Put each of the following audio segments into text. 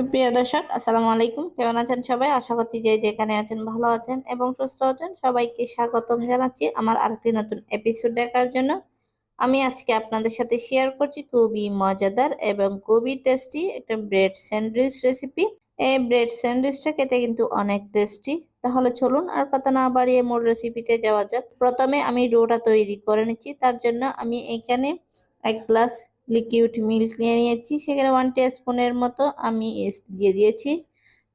সুপ্রিয় দর্শক, আসসালামু আলাইকুম। কেমন আছেন সবাই? আশা করছি যে যেখানে আছেন ভালো আছেন এবং সুস্থ আছেন। সবাইকে স্বাগতম জানাচ্ছি আমার আরেকটি নতুন এপিসোড দেখার জন্য। আমি আজকে আপনাদের সাথে শেয়ার করছি খুবই মজাদার এবং খুবই টেস্টি একটা ব্রেড স্যান্ডউইচ রেসিপি এই ব্রেড স্যান্ডউইচটা খেতে কিন্তু অনেক টেস্টি তাহলে চলুন আর কথা না বাড়িয়ে মূল রেসিপিতে যাওয়া যাক। প্রথমে আমি ডোটা তৈরি করে নিচ্ছি। তার জন্য আমি এখানে এক গ্লাস লিকুইড মিল্ক নিয়ে নিয়েছি। সেখানে ওয়ান স্পুনের মতো আমি এস- দিয়ে দিয়েছি।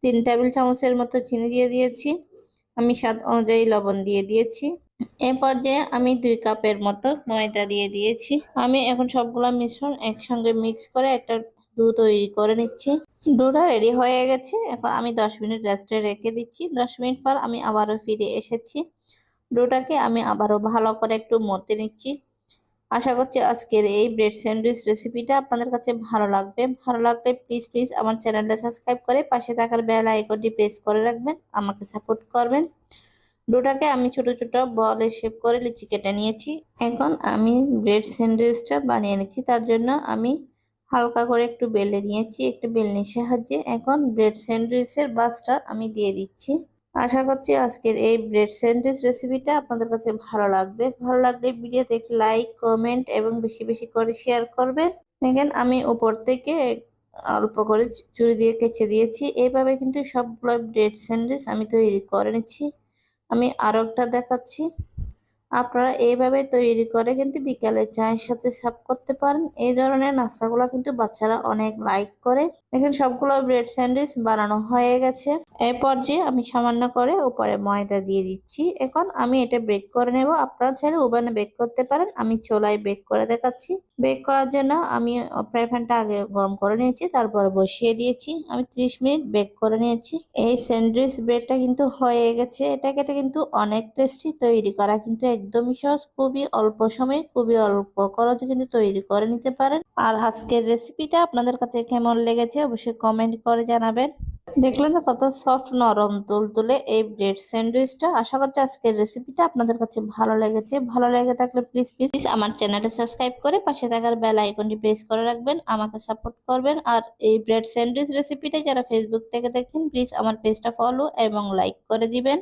তিন টেবিল চামচের মতো চিনি দিয়ে দিয়েছি। আমি স্বাদ অনুযায়ী লবণ দিয়ে দিয়েছি। এ পর্যায়ে আমি দুই কাপের মতো ময়দা দিয়ে দিয়েছি। আমি এখন সবগুলো মিশ্রণ একসঙ্গে মিক্স করে একটা ডো তৈরি করে নিচ্ছি। ডোটা রেডি হয়ে গেছে। এখন আমি দশ মিনিট রেস্টে রেখে দিচ্ছি। দশ মিনিট পর আমি আবারও ফিরে এসেছি। ডোটাকে আমি আবারও ভালো করে একটু মতে নিচ্ছি। আশা করছি আজকের এই ব্রেড স্যান্ডউইচ রেসিপিটা আপনাদের কাছে ভালো লাগবে। ভালো লাগলে প্লিজ প্লিজ আমার চ্যানেলটা সাবস্ক্রাইব করে পাশে থাকার বেল আইকনটি প্রেস করে রাখবেন, আমাকে সাপোর্ট করবেন। ডোটাকে আমি ছোট ছোট বলে শেপ করে লিচি কেটে নিয়েছি। এখন আমি ব্রেড স্যান্ডউইচটা বানিয়ে নিচ্ছি, তার জন্য আমি হালকা করে একটু বেলে নিয়েছি, একটু বেলনির সাহায্যে। এখন ব্রেড স্যান্ডউইচের বাসটা আমি দিয়ে দিচ্ছি। আশা করছি আজকের এই ব্রেড স্যান্ডউইচ রেসিপিটা আপনাদের কাছে ভালো লাগবে। ভালো লাগলে ভিডিওতে একটি লাইক কমেন্ট এবং বেশি বেশি করে শেয়ার করবেন। দেখেন, আমি উপর থেকে অল্প করে চুরি দিয়ে কেচে দিয়েছি। এইভাবে কিন্তু সবগুলো ব্রেড স্যান্ডউইচ আমি তৈরি করে নিচ্ছি। আমি আরও একটা দেখাচ্ছি। আপনারা এইভাবে তৈরি করে কিন্তু বিকালে চায়ের সাথে সার্ভ করতে পারেন। এই ধরনের নাস্তাগুলো কিন্তু বাচ্চারা অনেক লাইক করে। দেখেন সবগুলো ব্রেড স্যান্ডউইচ বানানো হয়ে গেছে। এরপর যে আমি সামান্য করে উপরে ময়দা দিয়ে দিচ্ছি। এখন আমি এটা বেক করে নেব। আপনারা চাইলে ওভেনে বেক করতে পারেন। আমি চোলায় বেক করে দেখাচ্ছি। বেক করার জন্য আমি ফ্রাই প্যানটা আগে গরম করে নিয়েছি, তারপর বসিয়ে দিয়েছি। আমি 30 মিনিট বেক করে নিয়েছি। এই স্যান্ডউইচ ব্রেডটা কিন্তু হয়ে গেছে। এটা কিন্তু অনেক টেস্টি তৈরি করা কিন্তু একদমই সহজ, খুবই অল্প সময়ে খুবই অল্প খরচে কিন্তু তৈরি করে নিতে পারেন। আর আজকের রেসিপিটা আপনাদের কাছে কেমন লেগেছে অবশ্যই কমেন্ট করে জানাবেন। দেখলেন তো কত সফট নরম তুলতুলে এই ব্রেড স্যান্ডউইচটা আশা করছি আজকের রেসিপিটা আপনাদের কাছে ভালো লেগেছে। ভালো লেগে থাকলে প্লিজ প্লিজ আমার চ্যানেলটা সাবস্ক্রাইব করে পাশে থাকার বেল আইকনটি প্রেস করে রাখবেন, আমাকে সাপোর্ট করবেন। আর এই ব্রেড স্যান্ডউইচ রেসিপিটা যারা ফেসবুক থেকে দেখছেন প্লিজ আমার পেজটা ফলো এবং লাইক করে দিবেন।